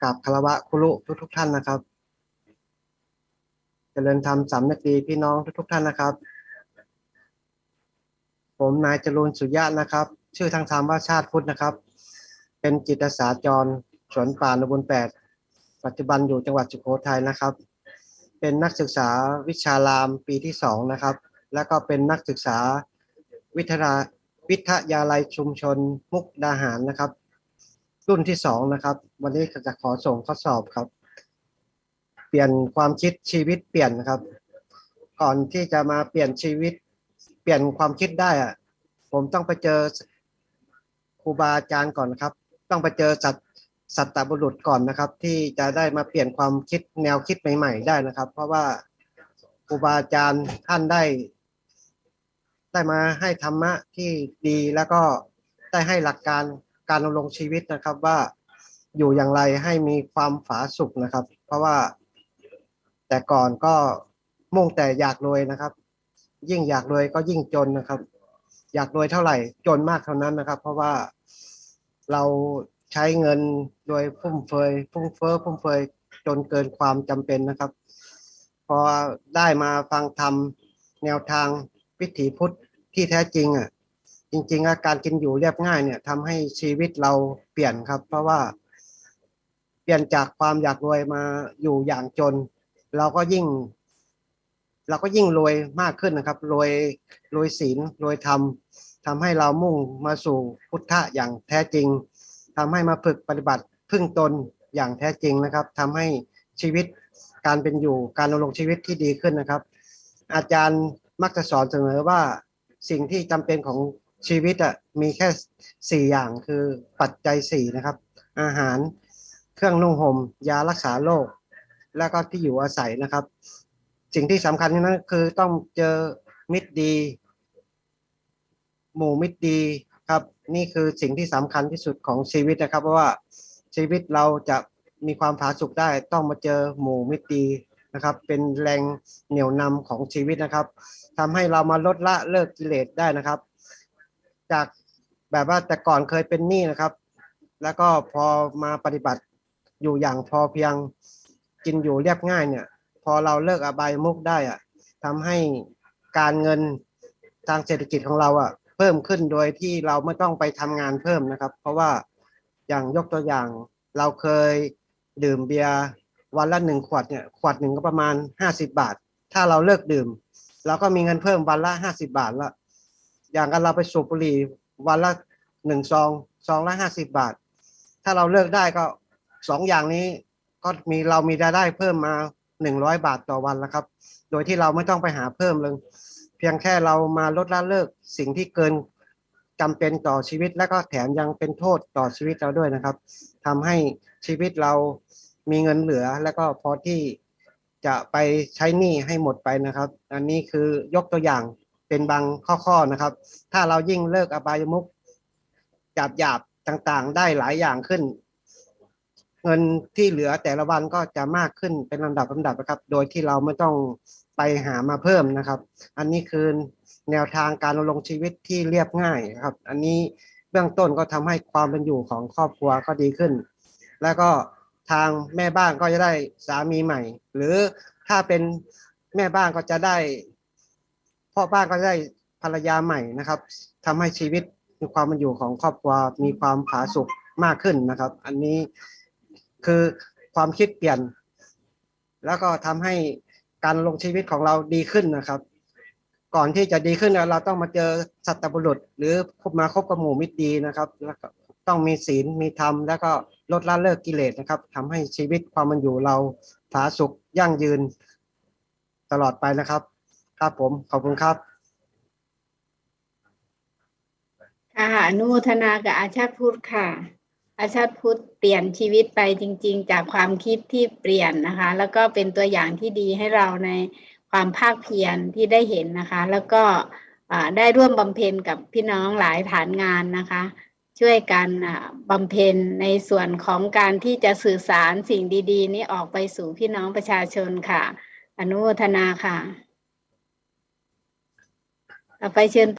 กราบคารวะครุทุกทุกๆท่านนะครับ เจริญธรรมสามนาทีพี่น้องทุกทุกๆท่านนะครับ ผมนายจรูนสุริยะนะครับ ชื่อทางธรรมว่าชาติพุทธนะครับ เป็นจิตอาสาจรสวนป่านบุญแปดปัจจุบันอยู่จังหวัดสุโขทัยนะครับ เป็นนักศึกษาวิชารามปีที่สองนะครับ แล้วก็เป็นนักศึกษาวิทยาวิทยาลัยชุมชนมุกดาหารนะครับ รุ่นที่สองนะครับ วันนี้จะขอส่งข้อสอบครับ เปลี่ยนความคิดชีวิตเปลี่ยนนะครับ ก่อนที่จะมาเปลี่ยนชีวิต เปลี่ยนความคิดได้อะผมต้องไปเจอครูบาอาจารย์ก่อนครับ ต้องไปเจอสัตสัตตบุรุษก่อนนะครับ ที่จะได้มาเปลี่ยนความคิดแนวคิดใหม่ ๆ ได้นะครับ เพราะว่าครูบาอาจารย์ท่านได้ ได้มาให้ธรรมะที่ดีแล้วก็ได้ให้หลักการ การดำรงชีวิตนะครับว่าอยู่อย่างไรให้มีความผาสุกนะครับ เพราะว่าแต่ก่อนก็มุ่งแต่อยากรวยนะครับ ยิ่งอยากรวยก็ยิ่งจนนะครับ อยากรวยเท่าไหร่จนมากเท่านั้นนะครับ เพราะว่าเราใช้เงินโดยฟุ่มเฟือยฟุ่มเฟ้อฟุ่มเฟือยจนเกินความจำเป็นนะครับ พอได้มาฟังธรรมแนวทางวิถีพุทธที่แท้จริงอะ จริงๆอะการกินอยู่เรียบง่ายเนี่ยทำให้ชีวิตเราเปลี่ยนครับ เพราะว่า เปลี่ยนจากความอยากรวยมาอยู่อย่างจน เราก็ยิ่ง เราก็ยิ่งรวยมากขึ้นนะครับรวยรวยศีลรวยธรรมทำให้เรามุ่งมาสู่พุทธะอย่างแท้จริงทำให้มาฝึกปฏิบัติพึ่งตนอย่างแท้จริงนะครับทำให้ชีวิตการเป็นอยู่การดำรงชีวิตที่ดีขึ้นนะครับ อาจารย์มักจะสอนเสมอว่าสิ่งที่จำเป็นของ ชีวิตอะมีแค่สี่อย่างคือปัจจัยสี่นะครับ อาหารเครื่องนุ่งห่มยารักษาโรคแล้วก็ที่อยู่อาศัยนะครับ สิ่งที่สำคัญนั้นคือต้องเจอมิตรดี หมู่มิตรดีครับ นี่คือสิ่งที่สำคัญที่สุดของชีวิตนะครับ เพราะว่าชีวิตเราจะมีความผาสุกได้ต้องมาเจอหมู่มิตรดีนะครับ เป็นแรงเหนี่ยวนำของชีวิตนะครับทำให้เรามาลดละเลิกกิเลสได้นะครับ จากแบบว่าแต่ก่อนเคยเป็นหนี้นะครับ แล้วก็พอมาปฏิบัติอยู่อย่างพอเพียงกินอยู่เรียบง่ายเนี่ย พอเราเลิกอบายมุกได้อะทำให้การเงินทางเศรษฐกิจของเราอะเพิ่มขึ้นโดยที่เราไม่ต้องไปทำงานเพิ่มนะครับ เพราะว่าอย่างยกตัวอย่างเราเคยดื่มเบียร์วันละหนึ่งขวดเนี่ยขวดหนึ่งก็ประมาณห้าสิบบาท ถ้าเราเลิกดื่มเราก็มีเงินเพิ่มวันละห้าสิบาทละ อย่างกันเราไปสูบบุหรี่วันละหนึ่งซองซองละห้าสิบบาท ถ้าเราเลิกได้ก็สองอย่างนี้ก็มีเรามีรายได้เพิ่มมาหนึ่งร้อยบาทต่อวันแล้วครับ โดยที่เราไม่ต้องไปหาเพิ่มเลย เพียงแค่เรามาลดละเลิกสิ่งที่เกินจำเป็นต่อชีวิตและก็แถมยังเป็นโทษต่อชีวิตเราด้วยนะครับทำให้ชีวิตเรามีเงินเหลือและก็พอที่จะไปใช้หนี้ให้หมดไปนะครับ อันนี้คือยกตัวอย่าง เป็นบางข้อๆนะครับ ถ้าเรายิ่งเลิกอบายมุขหยาบหยาบๆต่างๆ ได้หลายอย่างขึ้น เงินที่เหลือแต่ละวันก็จะมากขึ้นเป็นลำดับลำดับนะครับ โดยที่เราไม่ต้องไปหามาเพิ่มนะครับ อันนี้คือแนวทางการดำรงชีวิตที่เรียบง่ายครับ อันนี้เบื้องต้นก็ทำให้ความเป็นอยู่ของครอบครัวก็ดีขึ้น แล้วก็ทางแม่บ้านก็จะได้สามีใหม่ หรือถ้าเป็นแม่บ้านก็จะได้ พ่อบ้านก็ได้ภรรยาใหม่นะครับทำให้ชีวิตมีความเป็นอยู่ของครอบครัวมีความผาสุกมากขึ้นนะครับ อันนี้คือความคิดเปลี่ยน แล้วก็ทำให้การลงชีวิตของเราดีขึ้นนะครับ ก่อนที่จะดีขึ้นเราต้องมาเจอสัตบุรุษ หรือพบมาคบกับหมู่มิตรดีนะครับ แล้วก็ต้องมีศีลมีธรรมแล้วก็ลดละเลิกกิเลสนะครับทำให้ชีวิตความมันอยู่เราผาสุกยั่งยืนตลอดไปนะครับ ครับผม ขอบคุณครับ ค่ะอนุโมทนากับอาชาติพุทธค่ะ อาชาติพุทธเปลี่ยนชีวิตไปจริง ๆ จากความคิดที่เปลี่ยนนะคะ แล้วก็เป็นตัวอย่างที่ดีให้เราในความภาคเพียรที่ได้เห็นนะคะ แล้วก็ได้ร่วมบำเพ็ญกับพี่น้องหลายฐานงานนะคะ ช่วยกันบำเพ็ญในส่วนของการที่จะสื่อสารสิ่งดี ๆ นี้ออกไปสู่พี่น้องประชาชนค่ะ อนุโมทนาค่ะ aparecieron